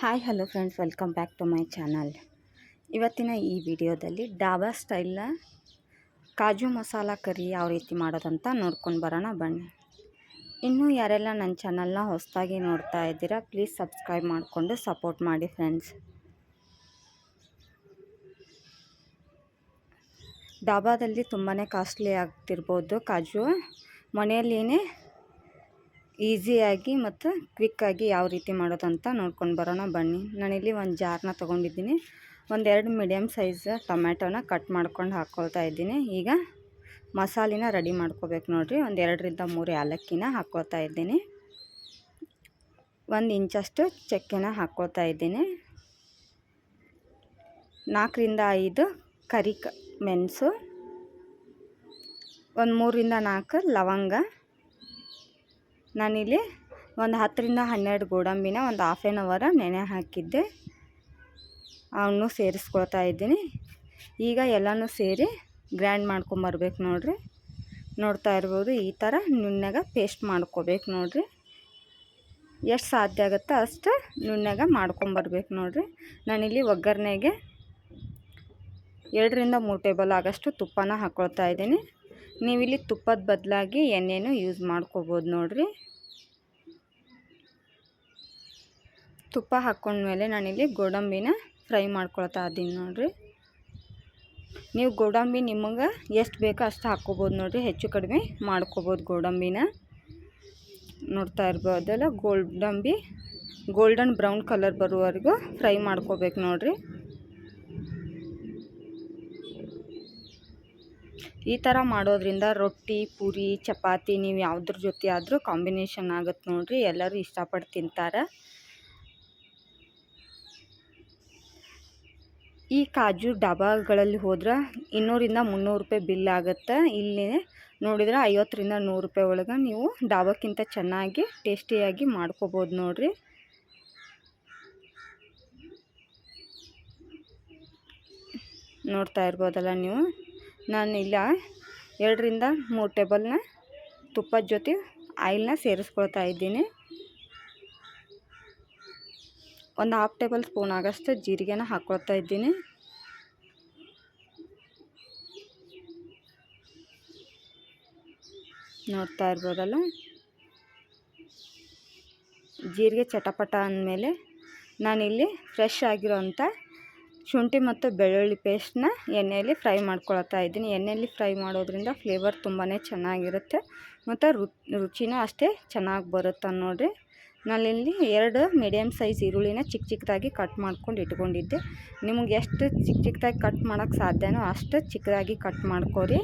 Hi, hello friends, welcome back to my channel. ಇವತ್ತಿನ ಈ ವಿಡಿಯೋದಲ್ಲಿ ಡಾಬಾ ಸ್ಟೈಲ್ನ ಕಾಜು ಮಸಾಲ ಕರಿ ಯಾವ ರೀತಿ ಮಾಡೋದಂತ ನೋಡ್ಕೊಂಡು ಬರೋಣ ಬನ್ನಿ. ಇನ್ನೂ ಯಾರೆಲ್ಲ ನನ್ನ ಚಾನಲ್ನ ಹೊಸದಾಗಿ ನೋಡ್ತಾ ಇದ್ದೀರಾ, ಪ್ಲೀಸ್ ಸಬ್ಸ್ಕ್ರೈಬ್ ಮಾಡಿಕೊಂಡು ಸಪೋರ್ಟ್ ಮಾಡಿ ಫ್ರೆಂಡ್ಸ್. ಡಾಬಾದಲ್ಲಿ ತುಂಬಾ ಕಾಸ್ಟ್ಲಿ ಆಗ್ತಿರ್ಬೋದು ಕಾಜು. ಮನೆಯಲ್ಲಿಯೇ ಈಸಿಯಾಗಿ ಮತ್ತು ಕ್ವಿಕ್ಕಾಗಿ ಯಾವ ರೀತಿ ಮಾಡೋದಂತ ನೋಡ್ಕೊಂಡು ಬರೋಣ ಬನ್ನಿ. ನಾನಿಲ್ಲಿ ಒಂದು ಜಾರ್ನ ತೊಗೊಂಡಿದ್ದೀನಿ. ಒಂದೆರಡು ಮೀಡಿಯಮ್ ಸೈಜ್ ಟೊಮ್ಯಾಟೋನ ಕಟ್ ಮಾಡ್ಕೊಂಡು ಹಾಕ್ಕೊಳ್ತಾ ಇದ್ದೀನಿ. ಈಗ ಮಸಾಲಿನ ರೆಡಿ ಮಾಡ್ಕೋಬೇಕು ನೋಡಿರಿ. ಒಂದು ಎರಡರಿಂದ ಮೂರು ಏಲಕ್ಕಿನ ಹಾಕ್ಕೊಳ್ತಾ ಇದ್ದೀನಿ. ಒಂದು ಇಂಚಷ್ಟು ಚಕ್ಕೆನ ಹಾಕ್ಕೊಳ್ತಾ ಇದ್ದೀನಿ. ನಾಲ್ಕರಿಂದ ಐದು ಕರಿ ಮೆಣಸು. ಒಂದು ಮೂರರಿಂದ ನಾಲ್ಕು ಲವಂಗ. ನಾನಿಲ್ಲಿ ಒಂದು ಹತ್ತರಿಂದ ಹನ್ನೆರಡು ಗೋಡಂಬಿನ ಒಂದು ಹಾಫ್ ಎನ್ ಅವರ ನೆನೆ ಹಾಕಿದ್ದೆ. ಅವನ್ನೂ ಸೇರಿಸ್ಕೊಳ್ತಾ ಇದ್ದೀನಿ. ಈಗ ಎಲ್ಲನೂ ಸೇರಿ ಗ್ರ್ಯಾಂಡ್ ಮಾಡ್ಕೊಂಬರ್ಬೇಕು ನೋಡಿರಿ. ನೋಡ್ತಾ ಇರ್ಬೋದು ಈ ಥರ ನುಣ್ಣಗೆ ಪೇಸ್ಟ್ ಮಾಡ್ಕೋಬೇಕು ನೋಡಿರಿ. ಎಷ್ಟು ಸಾಧ್ಯ ಆಗುತ್ತೋ ಅಷ್ಟು ನುಣ್ಣಗೆ ಮಾಡ್ಕೊಂಬರ್ಬೇಕು ನೋಡಿರಿ. ನಾನಿಲ್ಲಿ ಒಗ್ಗರಣೆಗೆ ಎರಡರಿಂದ ಮೂರು ಟೇಬಲ್ ಆಗೋಷ್ಟು ತುಪ್ಪನ ಹಾಕ್ಕೊಳ್ತಾ ಇದ್ದೀನಿ. ನೀವಿಲ್ಲಿ ತುಪ್ಪದ ಬದಲಾಗಿ ಎಣ್ಣೆನೂ ಯೂಸ್ ಮಾಡ್ಕೋಬೋದು ನೋಡಿರಿ. ತುಪ್ಪ ಹಾಕ್ಕೊಂಡ್ಮೇಲೆ ನಾನಿಲ್ಲಿ ಗೋಡಂಬಿನ ಫ್ರೈ ಮಾಡ್ಕೊಳ್ತಾ ಇದ್ದೀನಿ ನೋಡಿರಿ. ನೀವು ಗೋಡಂಬಿ ನಿಮಗೆ ಎಷ್ಟು ಬೇಕೋ ಅಷ್ಟು ಹಾಕ್ಕೋಬೋದು ನೋಡಿರಿ. ಹೆಚ್ಚು ಕಡಿಮೆ ಮಾಡ್ಕೋಬೋದು ಗೋಡಂಬಿನ. ನೋಡ್ತಾ ಇರ್ಬೋದಲ್ಲ ಗೋಡಂಬಿ ಗೋಲ್ಡನ್ ಬ್ರೌನ್ ಕಲರ್ ಬರುವವರೆಗೂ ಫ್ರೈ ಮಾಡ್ಕೋಬೇಕು ನೋಡಿರಿ. ಈ ಥರ ಮಾಡೋದ್ರಿಂದ ರೊಟ್ಟಿ, ಪೂರಿ, ಚಪಾತಿ ನೀವು ಯಾವುದ್ರ ಜೊತೆ ಆದರೂ ಕಾಂಬಿನೇಷನ್ ಆಗುತ್ತೆ ನೋಡಿರಿ. ಎಲ್ಲರೂ ಇಷ್ಟಪಟ್ಟು ತಿಂತಾರೆ. ಈ ಕಾಜು ಡಾಬಾಗಳಲ್ಲಿ ಹೋದ್ರೆ ಇನ್ನೂರಿಂದ ಮುನ್ನೂರು ರೂಪಾಯಿ ಬಿಲ್ ಆಗುತ್ತೆ. ಇಲ್ಲಿ ನೋಡಿದರೆ ಐವತ್ತರಿಂದ ನೂರು ರೂಪಾಯಿ ಒಳಗೆ ನೀವು ಡಾಬಾಕ್ಕಿಂತ ಚೆನ್ನಾಗಿ, ಟೇಸ್ಟಿಯಾಗಿ ಮಾಡ್ಕೋಬೋದು ನೋಡಿರಿ. ನೋಡ್ತಾ ಇರ್ಬೋದಲ್ಲ ನೀವು? ನಾನು ಇಲ್ಲ ಎರಡರಿಂದ ಮೂರು ಟೇಬಲ್ನ ತುಪ್ಪದ ಜೊತೆ ಆಯಿಲ್ನ ಸೇರಿಸ್ಕೊಳ್ತಾ ಇದ್ದೀನಿ. ಒಂದು ಹಾಫ್ ಟೇಬಲ್ ಸ್ಪೂನ್ ಆಗೋಷ್ಟು ಜೀರಿಗೆನ ಹಾಕ್ಕೊಳ್ತಾ ಇದ್ದೀನಿ. ನೋಡ್ತಾ ಇರ್ಬೋದಲ್ಲ? ಜೀರಿಗೆ ಚಟಪಟ ಅಂದಮೇಲೆ ನಾನಿಲ್ಲಿ ಫ್ರೆಶ್ ಆಗಿರೋಂಥ ಶುಂಠಿ ಮತ್ತು ಬೆಳ್ಳುಳ್ಳಿ ಪೇಸ್ಟ್ನ ಎಣ್ಣೆಯಲ್ಲಿ ಫ್ರೈ ಮಾಡ್ಕೊಳ್ತಾ ಇದ್ದೀನಿ. ಎಣ್ಣೆಯಲ್ಲಿ ಫ್ರೈ ಮಾಡೋದ್ರಿಂದ ಫ್ಲೇವರ್ ತುಂಬಾ ಚೆನ್ನಾಗಿರುತ್ತೆ ಮತ್ತು ರುಚಿನೂ ಅಷ್ಟೇ ಚೆನ್ನಾಗಿ ಬರುತ್ತೆ ನೋಡಿರಿ. ನಾನಿಲ್ಲಿ ಎರಡು ಮೀಡಿಯಮ್ ಸೈಜ್ ಈರುಳ್ಳಿನ ಚಿಕ್ಕ ಚಿಕ್ಕದಾಗಿ ಕಟ್ ಮಾಡ್ಕೊಂಡು ಇಟ್ಕೊಂಡಿದ್ದೆ. ನಿಮ್ಗೆ ಎಷ್ಟು ಚಿಕ್ಕ ಚಿಕ್ಕದಾಗಿ ಕಟ್ ಮಾಡೋಕ್ಕೆ ಸಾಧ್ಯನೋ ಅಷ್ಟು ಚಿಕ್ಕದಾಗಿ ಕಟ್ ಮಾಡ್ಕೋರಿ.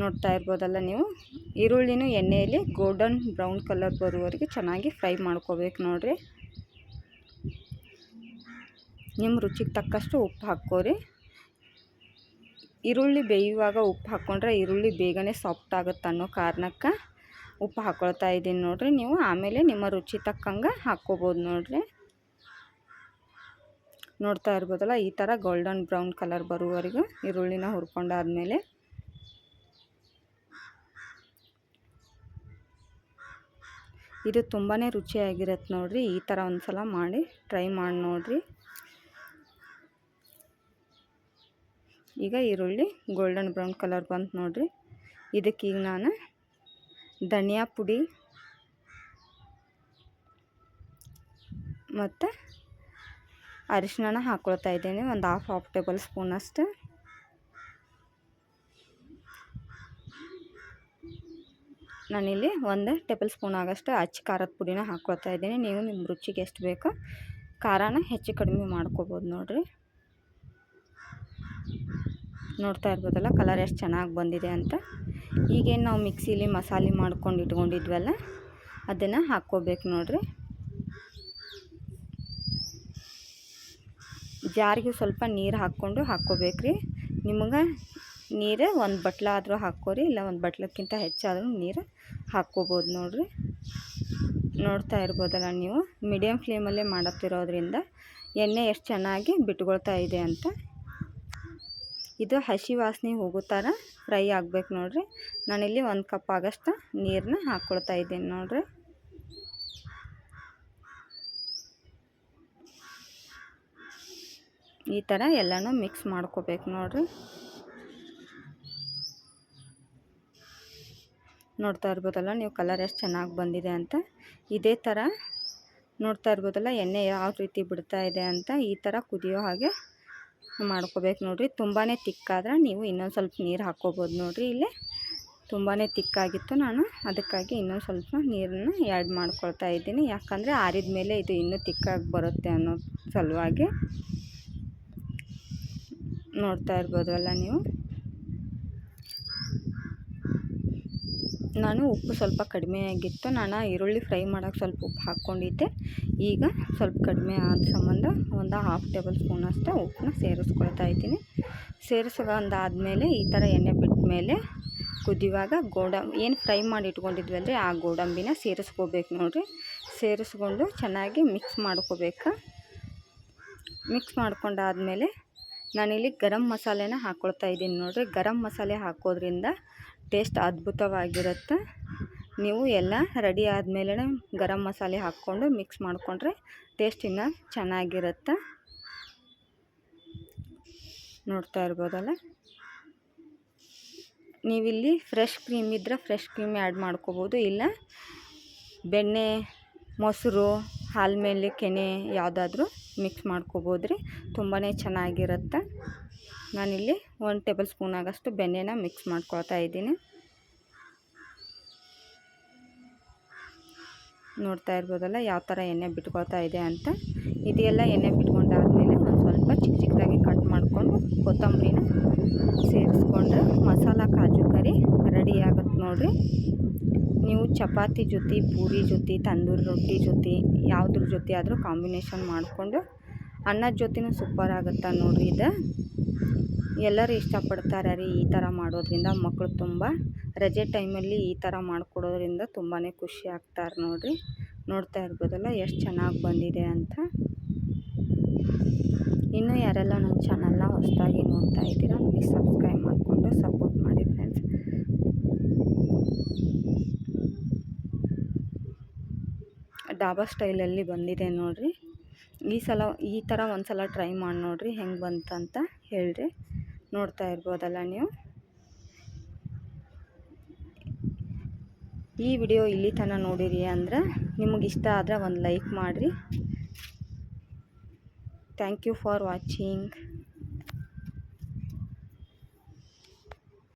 ನೋಡ್ತಾ ಇರ್ಬೋದಲ್ಲ ನೀವು. ಈರುಳ್ಳಿನೂ ಎಣ್ಣೆಯಲ್ಲಿ ಗೋಲ್ಡನ್ ಬ್ರೌನ್ ಕಲರ್ ಬರುವವರೆಗೆ ಚೆನ್ನಾಗಿ ಫ್ರೈ ಮಾಡ್ಕೋಬೇಕು ನೋಡಿರಿ. ನಿಮ್ಮ ರುಚಿಗೆ ತಕ್ಕಷ್ಟು ಉಪ್ಪು ಹಾಕ್ಕೋರಿ. ಈರುಳ್ಳಿ ಬೇಯುವಾಗ ಉಪ್ಪು ಹಾಕ್ಕೊಂಡ್ರೆ ಈರುಳ್ಳಿ ಬೇಗನೆ ಸಾಫ್ಟ್ ಆಗುತ್ತೆ ಅನ್ನೋ ಕಾರಣಕ್ಕೆ ಉಪ್ಪು ಹಾಕ್ಕೊಳ್ತಾ ಇದ್ದೀನಿ ನೋಡಿರಿ. ನೀವು ಆಮೇಲೆ ನಿಮ್ಮ ರುಚಿ ತಕ್ಕಂಗೆ ಹಾಕ್ಕೋಬೋದು ನೋಡಿರಿ. ನೋಡ್ತಾ ಇರ್ಬೋದಲ್ಲ, ಈ ಥರ ಗೋಲ್ಡನ್ ಬ್ರೌನ್ ಕಲರ್ ಬರುವವರೆಗೂ ಈರುಳ್ಳಿನ ಹುರ್ಕೊಂಡಾದ್ಮೇಲೆ ಇದು ತುಂಬಾ ರುಚಿಯಾಗಿರುತ್ತೆ ನೋಡಿರಿ. ಈ ಥರ ಒಂದು ಸಲ ಮಾಡಿ, ಟ್ರೈ ಮಾಡಿ ನೋಡಿರಿ. ಈಗ ಈರುಳ್ಳಿ ಗೋಲ್ಡನ್ ಬ್ರೌನ್ ಕಲರ್ ಬಂತು ನೋಡಿರಿ. ಇದಕ್ಕೀಗ ನಾನು ಧನಿಯಾ ಪುಡಿ ಮತ್ತು ಅರಿಶಿನ ಹಾಕ್ಕೊಳ್ತಾ ಇದ್ದೀನಿ, ಒಂದು ಹಾಫ್ ಹಾಫ್ ಟೇಬಲ್ ಸ್ಪೂನಷ್ಟು ನಾನಿಲ್ಲಿ ಒಂದು ಟೇಬಲ್ ಸ್ಪೂನ್ ಆಗೋಷ್ಟು ಅಚ್ಚಿ ಖಾರದ ಪುಡಿನ ಹಾಕ್ಕೊಳ್ತಾ ಇದ್ದೀನಿ. ನೀವು ನಿಮ್ಮ ರುಚಿಗೆ ಎಷ್ಟು ಬೇಕೋ ಖಾರನ ಹೆಚ್ಚು ಕಡಿಮೆ ಮಾಡ್ಕೊಬೋದು ನೋಡಿರಿ. ನೋಡ್ತಾ ಇರ್ಬೋದಲ್ಲ ಕಲರ್ ಎಷ್ಟು ಚೆನ್ನಾಗಿ ಬಂದಿದೆ ಅಂತ. ಈಗೇನು ನಾವು ಮಿಕ್ಸಿಲಿ ಮಸಾಲೆ ಮಾಡ್ಕೊಂಡು ಇಟ್ಕೊಂಡಿದ್ವಲ್ಲ, ಅದನ್ನು ಹಾಕ್ಕೋಬೇಕು ನೋಡಿರಿ. ಜಾರಿಗೆ ಸ್ವಲ್ಪ ನೀರು ಹಾಕ್ಕೊಂಡು ಹಾಕ್ಕೋಬೇಕ್ರಿ. ನಿಮಗೆ ನೀರು ಒಂದು ಬಟ್ಲ ಆದರೂ ಹಾಕ್ಕೋರಿ, ಇಲ್ಲ ಒಂದು ಬಟ್ಲಕ್ಕಿಂತ ಹೆಚ್ಚಾದರೂ ನೀರು ಹಾಕ್ಕೋಬೋದು ನೋಡಿರಿ. ನೋಡ್ತಾ ಇರ್ಬೋದಲ್ಲ ನೀವು ಮೀಡಿಯಮ್ ಫ್ಲೇಮಲ್ಲೇ ಮಾಡುತ್ತಿರೋದ್ರಿಂದ ಎಣ್ಣೆ ಎಷ್ಟು ಚೆನ್ನಾಗಿ ಬಿಟ್ಕೊಳ್ತಾ ಇದೆ ಅಂತ. ಇದು ಹಸಿ ವಾಸನೆ ಹೋಗೋ ಥರ ಫ್ರೈ ಆಗ್ಬೇಕು ನೋಡಿರಿ. ನಾನಿಲ್ಲಿ ಒಂದು ಕಪ್ ಆಗಷ್ಟು ನೀರನ್ನ ಹಾಕ್ಕೊಳ್ತಾ ಇದ್ದೀನಿ ನೋಡಿರಿ. ಈ ಥರ ಎಲ್ಲನೂ ಮಿಕ್ಸ್ ಮಾಡ್ಕೋಬೇಕು ನೋಡಿರಿ. ನೋಡ್ತಾ ಇರ್ಬೋದಲ್ಲ, ನೀವು ಕಲರ್ ಎಷ್ಟು ಚೆನ್ನಾಗಿ ಬಂದಿದೆ ಅಂತ. ಇದೇ ಥರ ನೋಡ್ತಾ ಇರ್ಬೋದಲ್ಲ, ಎಣ್ಣೆ ಯಾವ ರೀತಿ ಬಿಡ್ತಾ ಇದೆ ಅಂತ ಈ ಥರ ಕುದಿಯೋ ಹಾಗೆ ಮಾಡ್ಕೋಬೇಕು ನೋಡಿರಿ. ತುಂಬಾ ತಿಕ್ಕಾದ್ರೆ ನೀವು ಇನ್ನೊಂದು ಸ್ವಲ್ಪ ನೀರು ಹಾಕ್ಕೋಬೋದು ನೋಡಿರಿ ಇಲ್ಲಿ. ತುಂಬಾ ತಿಕ್ಕಾಗಿತ್ತು ನಾನು. ಅದಕ್ಕಾಗಿ ಇನ್ನೊಂದು ಸ್ವಲ್ಪ ನೀರನ್ನು ಆ್ಯಡ್ ಮಾಡ್ಕೊಳ್ತಾ ಇದ್ದೀನಿ. ಯಾಕಂದರೆ ಆರಿದ ಮೇಲೆ ಇದು ಇನ್ನೂ ತಿಕ್ಕಾಗಿ ಬರುತ್ತೆ ಅನ್ನೋ ಸಲುವಾಗಿ ನೋಡ್ತಾ ಇರ್ಬೋದಲ್ಲ ನೀವು. ನಾನು ಉಪ್ಪು ಸ್ವಲ್ಪ ಕಡಿಮೆ ಆಗಿತ್ತು. ನಾನು ಈರುಳ್ಳಿ ಫ್ರೈ ಮಾಡೋಕೆ ಸ್ವಲ್ಪ ಉಪ್ಪು ಹಾಕ್ಕೊಂಡಿದ್ದೆ. ಈಗ ಸ್ವಲ್ಪ ಕಡಿಮೆ ಆದ ಸಂಬಂಧ ಒಂದು ಹಾಫ್ ಟೇಬಲ್ ಸ್ಪೂನ್ ಅಷ್ಟು ಉಪ್ಪನ್ನ ಸೇರಿಸ್ಕೊಳ್ತಾ ಇದ್ದೀನಿ. ಸೇರಿಸ್ಕೊಂಡಾದಮೇಲೆ ಈ ಥರ ಎಣ್ಣೆ ಬಿಟ್ಟ ಮೇಲೆ ಕುದಿಯುವಾಗ ಗೋಡಂಬಿ ಏನು ಫ್ರೈ ಮಾಡಿ ಇಟ್ಕೊಂಡಿದ್ವಿ ಅಂದರೆ ಆ ಗೋಡಂಬಿನ ಸೇರಿಸ್ಕೋಬೇಕು ನೋಡಿರಿ. ಸೇರಿಸ್ಕೊಂಡು ಚೆನ್ನಾಗಿ ಮಿಕ್ಸ್ ಮಾಡ್ಕೋಬೇಕು. ಮಿಕ್ಸ್ ಮಾಡ್ಕೊಂಡಾದಮೇಲೆ ನಾನಿಲ್ಲಿ ಗರಂ ಮಸಾಲೆನ ಹಾಕ್ಕೊಳ್ತಾ ಇದ್ದೀನಿ ನೋಡಿರಿ. ಗರಂ ಮಸಾಲೆ ಹಾಕೋದ್ರಿಂದ ಟೇಸ್ಟ್ ಅದ್ಭುತವಾಗಿರುತ್ತೆ. ನೀವು ಎಲ್ಲ ರೆಡಿ ಆದಮೇಲೆ ಗರಂ ಮಸಾಲೆ ಹಾಕ್ಕೊಂಡು ಮಿಕ್ಸ್ ಮಾಡಿಕೊಂಡ್ರೆ ಟೇಸ್ಟ್ ಇನ್ನೂ ಚೆನ್ನಾಗಿರುತ್ತೆ. ನೋಡ್ತಾ ಇರ್ಬೋದಲ್ಲ? ನೀವಿಲ್ಲಿ ಫ್ರೆಶ್ ಕ್ರೀಮ್ ಇದ್ದರೆ ಫ್ರೆಶ್ ಕ್ರೀಮ್ ಆ್ಯಡ್ ಮಾಡ್ಕೋಬೋದು. ಇಲ್ಲ, ಬೆಣ್ಣೆ, ಮೊಸರು ಹಾಲು ಮೇಲೆ ಕೆನೆ ಯಾವುದಾದ್ರೂ ಮಿಕ್ಸ್ ಮಾಡ್ಕೋಬೋದು ರೀ ತುಂಬಾ ಚೆನ್ನಾಗಿರುತ್ತೆ. ನಾನಿಲ್ಲಿ ಒಂದು ಟೇಬಲ್ ಸ್ಪೂನ್ ಆಗಷ್ಟು ಬೆಣ್ಣೆನ ಮಿಕ್ಸ್ ಮಾಡ್ಕೊಳ್ತಾ ಇದ್ದೀನಿ. ನೋಡ್ತಾ ಇರ್ಬೋದಲ್ಲ ಯಾವ ಥರ ಎಣ್ಣೆ ಬಿಟ್ಕೊಳ್ತಾ ಇದೆ ಅಂತ. ಇದೆಲ್ಲ ಎಣ್ಣೆ ಬಿಟ್ಕೊಂಡಾದ್ಮೇಲೆ ಒಂದು ಸ್ವಲ್ಪ ಚಿಕ್ಕ ಚಿಕ್ಕದಾಗಿ ಕಟ್ ಮಾಡಿಕೊಂಡು ಕೊತ್ತಂಬರಿನ ಸೇರಿಸ್ಕೊಂಡ್ರೆ ಮಸಾಲ, ಕಾಜು, ಕರಿ ರೆಡಿ ಆಗುತ್ತೆ ನೋಡಿರಿ. ನೀವು ಚಪಾತಿ ಜೊತೆ, ಪೂರಿ ಜೊತೆ, ತಂದೂರಿ ರೊಟ್ಟಿ ಜೊತೆ, ಯಾವುದ್ರ ಜೊತೆ ಆದರೂ ಕಾಂಬಿನೇಷನ್ ಮಾಡಿಕೊಂಡು ಅನ್ನದ ಜೊತೆನೂ ಸೂಪರ್ ಆಗುತ್ತೆ ನೋಡಿರಿ ಇದು. ಎಲ್ಲರೂ ಇಷ್ಟಪಡ್ತಾರೆ ರೀ ಈ ಥರ ಮಾಡೋದ್ರಿಂದ ಮಕ್ಕಳು ತುಂಬ ರಜೆ ಟೈಮಲ್ಲಿ ಈ ಥರ ಮಾಡಿಕೊಡೋದ್ರಿಂದ ತುಂಬಾ ಖುಷಿ ಆಗ್ತಾರೆ ನೋಡಿರಿ. ನೋಡ್ತಾ ಇರ್ಬೋದಲ್ಲ ಎಷ್ಟು ಚೆನ್ನಾಗಿ ಬಂದಿದೆ ಅಂತ. ಇನ್ನೂ ಯಾರೆಲ್ಲ ನನ್ನ ಚಾನಲ್ನ ಹೊಸದಾಗಿ ನೋಡ್ತಾ ಇದ್ದೀರಾ ಪ್ಲೀಸ್ ಸಬ್ಸ್ಕ್ರೈಬ್ ಮಾಡಿಕೊಂಡು ಸಪೋರ್ಟ್ ಮಾಡಿ ಫ್ರೆಂಡ್ಸ್. ಡಾಬಾ ಸ್ಟೈಲಲ್ಲಿ ಬಂದಿದೆ ನೋಡಿರಿ. ಈ ಸಲ ಈ ಥರ ಒಂದು ಸಲ ಟ್ರೈ ಮಾಡಿ ನೋಡಿರಿ ಹೆಂಗೆ ಬಂತಂತ ಹೇಳ್ರಿ. ನೋಡ್ತಾ ಇರ್ಬೋದಲ್ಲ ನೀವು? ಈ ವಿಡಿಯೋ ಇಲ್ಲಿ ತನಕ ನೋಡಿರಿ ಅಂದ್ರೆ ನಿಮಗೆ ಇಷ್ಟ ಆದರೆ ಒಂದು ಲೈಕ್ ಮಾಡಿರಿ. Thank you for watching